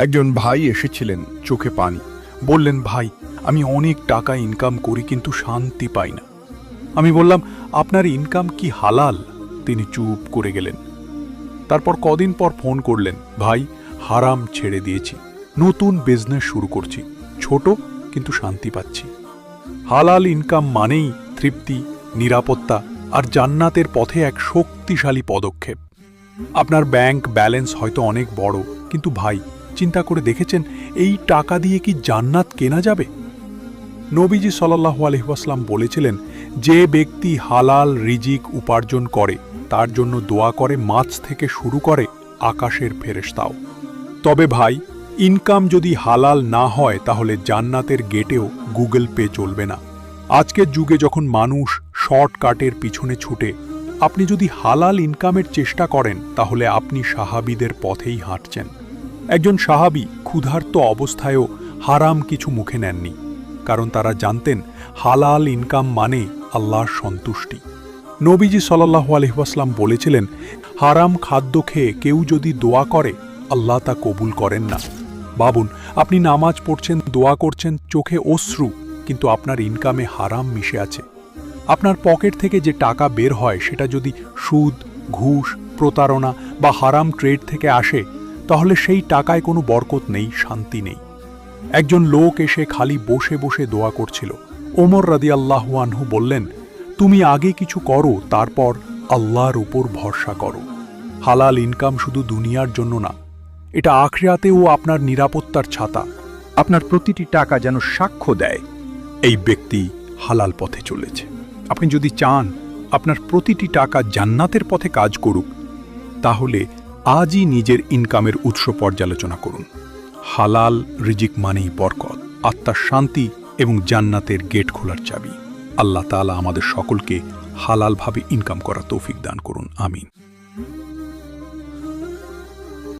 একজন ভাই এসেছিলেন চোখে পানি। বললেন, ভাই, আমি অনেক টাকা ইনকাম করি কিন্তু শান্তি পাই না। আমি বললাম, আপনার ইনকাম কি হালাল? তিনি চুপ করে গেলেন। তারপর কদিন পর ফোন করলেন, ভাই, হারাম ছেড়ে দিয়েছি। নতুন বিজনেস শুরু করছি। ছোট, কিন্তু শান্তি পাচ্ছি। হালাল ইনকাম মানেই তৃপ্তি, নিরাপত্তা আর জান্নাতের পথে এক শক্তিশালী পদক্ষেপ। আপনার ব্যাংক ব্যালেন্স হয়তো অনেক বড়, কিন্তু ভাই চিন্তা করে দেখেছেন এই টাকা দিয়ে কি জান্নাত কেনা যাবে? নবীজি সাল্লাহু আলহিহাস্লাম বলেছিলেন, যে ব্যক্তি হালাল রিজিক উপার্জন করে, তার জন্য দোয়া করে, মাছ থেকে শুরু করে, আকাশের ফেরেশতাও। তবে ভাই, ইনকাম যদি হালাল না হয়, তাহলে জান্নাতের গেটেও গুগল পে চলবে না। আজকের যুগে যখন মানুষ শর্টকাটের পিছনে ছুটে, আপনি যদি হালাল ইনকামের চেষ্টা করেন, তাহলে আপনি সাহাবিদের পথেই হাঁটছেন। একজন সাহাবি ক্ষুধার্ত অবস্থায়ও হারাম কিছু মুখে নেননি, কারণ তারা জানতেন হালাল ইনকাম মানে আল্লাহর সন্তুষ্টি। নবীজি সাল্লাহ আলহিহাস্লাম বলেছিলেন, হারাম খাদ্য খেয়ে কেউ যদি দোয়া করে, আল্লাহ তা কবুল করেন না। বাবুন আপনি নামাজ পড়ছেন, দোয়া করছেন, চোখে অশ্রু, কিন্তু আপনার ইনকামে হারাম মিশে আছে। আপনার পকেট থেকে যে টাকা বের হয়, সেটা যদি সুদ, ঘুষ, প্রতারণা বা হারাম ট্রেড থেকে আসে তাহলে সেই টাকায় কোনো বরকত নেই, শান্তি নেই। একজন লোক এসে খালি বসে বসে দোয়া করছিল। ওমর রাদি আনহু বললেন, তুমি আগে কিছু করো, তারপর আল্লাহর উপর ভরসা করো। হালাল ইনকাম শুধু দুনিয়ার জন্য না, এটা আখড়াতেও আপনার নিরাপত্তার ছাতা। আপনার প্রতিটি টাকা যেন সাক্ষ্য দেয়। এই ব্যক্তি হালাল পথে চলেছে। আপনি যদি চান আপনার প্রতিটি টাকা জান্নাতের পথে কাজ করুক, তাহলে আজই নিজের ইনকামের উৎস পর্যালোচনা করুন। হালাল রিজিক মানেই বরকত, আত্মার শান্তি এবং জান্নাতের গেট খোলার চাবি। আল্লাহ তালা আমাদের সকলকে হালালভাবে ইনকাম করা তৌফিক দান করুন, আমিন।